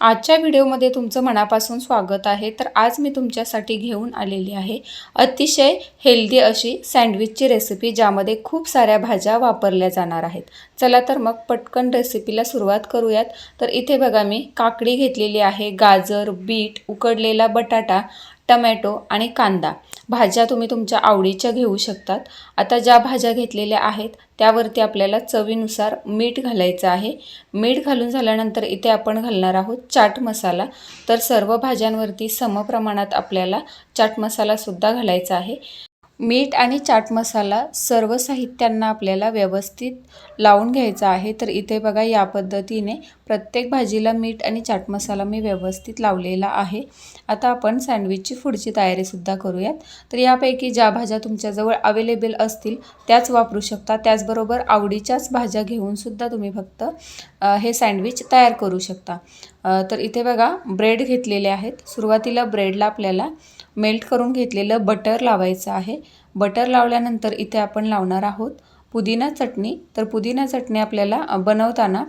आजच्या व्हिडिओमध्ये तुमचं मनापासून स्वागत आहे. तर आज मी तुमच्यासाठी घेऊन आलेली आहे अतिशय हेल्दी अशी सँडविचची रेसिपी ज्यामध्ये खूप साऱ्या भाज्या वापरल्या जाणार आहेत. चला तर मग पटकन रेसिपीला सुरुवात करूयात. तर इथे बघा मी काकडी घेतलेली आहे गाजर बीट उकडलेला बटाटा टमॅटो आणि कांदा. भाज्या तुम्ही तुमच्या आवडीच्या घेऊ शकतात. आता ज्या भाज्या घेतलेल्या आहेत त्यावरती आपल्याला चवीनुसार मीठ घालायचं आहे. मीठ घालून झाल्यानंतर इथे आपण घालणार आहोत चाट मसाला. तर सर्व भाज्यांवरती समप्रमाणात आपल्याला चाट मसालासुद्धा घालायचा आहे. मीठ आणि चाट मसाला सर्व साहित्यांना आपल्याला व्यवस्थित लावून घ्यायचा आहे. तर इथे बघा या पद्धतीने प्रत्येक भाजीला मीठ आणि चाट मसाला मी व्यवस्थित लावलेला आहे. आता आपण सँडविचची पुढची तयारीसुद्धा करूयात. तर यापैकी ज्या भाज्या तुमच्याजवळ अवेलेबल असतील त्याच वापरू शकता. त्याचबरोबर आवडीच्याच भाज्या घेऊनसुद्धा तुम्ही फक्त हे सँडविच तयार करू शकता. तर इथे बघा ब्रेड घेतलेले आहेत. सुरुवातीला ब्रेडला आपल्याला मेल्ट करून घेतलेलं बटर लावायचं आहे. बटर लावल्यानंतर इथे आपण लावणार आहोत पुदिना चटणी. तर पुदिना चटणी आपल्याला बनवताना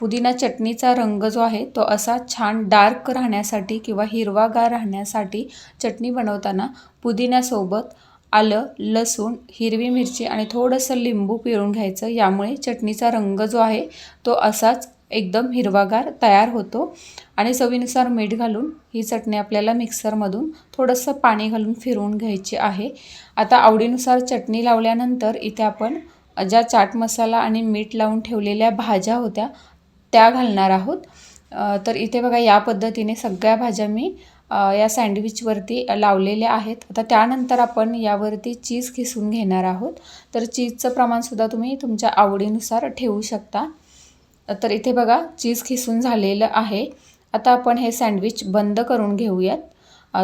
पुदिना चटणीचा रंग जो आहे तो असा छान डार्क राहण्यासाठी किंवा हिरवागार राहण्यासाठी चटणी बनवताना पुदिन्यासोबत आलं लसूण हिरवी मिरची आणि थोडंसं लिंबू पिळून घ्यायचं. यामुळे चटणीचा रंग जो आहे तो असाच एकदम हिरवागार तयार होतो. आणि चवीनुसार मीठ घालून ही चटणी आपल्याला मिक्सरमधून थोडंसं पाणी घालून फिरवून घ्यायची आहे. आता आवडीनुसार चटणी लावल्यानंतर इथे आपण ज्या चाट मसाला आणि मीठ लावून ठेवलेल्या भाज्या होत्या त्या घालणार आहोत. तर इथे बघा या पद्धतीने सगळ्या भाज्या मी या सँडविचवरती लावलेल्या आहेत. आता त्यानंतर आपण यावरती चीज खिसून घेणार आहोत. तर चीजचं प्रमाणसुद्धा तुम्ही तुमच्या आवडीनुसार ठेवू शकता. तर इथे बघा चीज खिसून झालेलं आहे. आता आपण हे सँडविच बंद करून घेऊयात.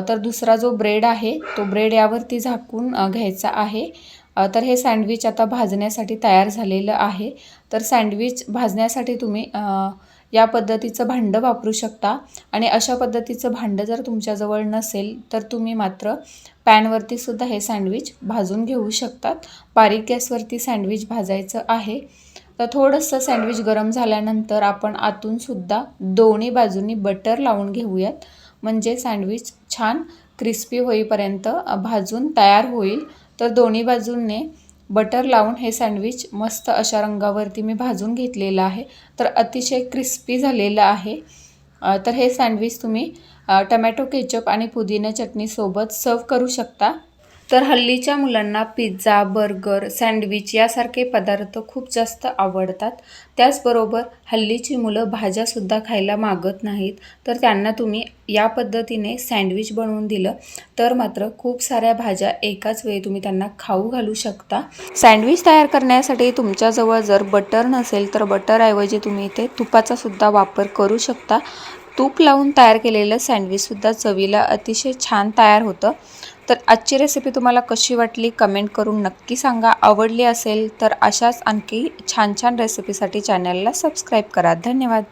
तर दुसरा जो ब्रेड आहे तो ब्रेड यावरती झाकून घ्यायचा आहे. तर हे सँडविच आता भाजण्यासाठी तयार झालेलं आहे. तर सँडविच भाजण्यासाठी तुम्ही या पद्धतीचं भांडं वापरू शकता. आणि अशा पद्धतीचं भांडं जर तुमच्याजवळ नसेल तर तुम्ही मात्र पॅनवरती सुद्धा हे सँडविच भाजून घेऊ शकतात. बारीक गॅसवरती सँडविच भाजायचं आहे. तर थोडंसं सँडविच गरम झाल्यानंतर आपण आतूनसुद्धा दोन्ही बाजूंनी बटर लावून घेऊयात. म्हणजे सँडविच छान क्रिस्पी होईपर्यंत भाजून तयार होईल. तर दोन्ही बाजूंनी बटर लावून हे सँडविच मस्त अशा रंगावरती मी भाजून घेतलेलं आहे. तर अतिशय क्रिस्पी झालेलं आहे. तर हे सँडविच तुम्ही टमॅटो केचप आणि पुदिना चटणीसोबत सर्व करू शकता. तर हल्लीच्या मुलांना पिझ्झा बर्गर सँडविच यासारखे पदार्थ खूप जास्त आवडतात. त्याचबरोबर हल्लीची मुलं भाज्यासुद्धा खायला मागत नाहीत. तर त्यांना तुम्ही या पद्धतीने सँडविच बनवून दिलं तर मात्र खूप साऱ्या भाज्या एकाच वेळी तुम्ही त्यांना खाऊ घालू शकता. सँडविच तयार करण्यासाठी तुमच्याजवळ जर बटर नसेल तर बटरऐवजी तुम्ही इथे तुपाचासुद्धा वापर करू शकता. तूप लावून तयार केलेलं सँडविचसुद्धा चवीला अतिशय छान तयार होतं. तर आजची रेसिपी तुम्हाला कशी वाटली कमेंट करून नक्की सांगा. आवडली असेल तर अशाच आणखी छान छान रेसिपीसाठी चॅनलला सबस्क्राईब करा. धन्यवाद.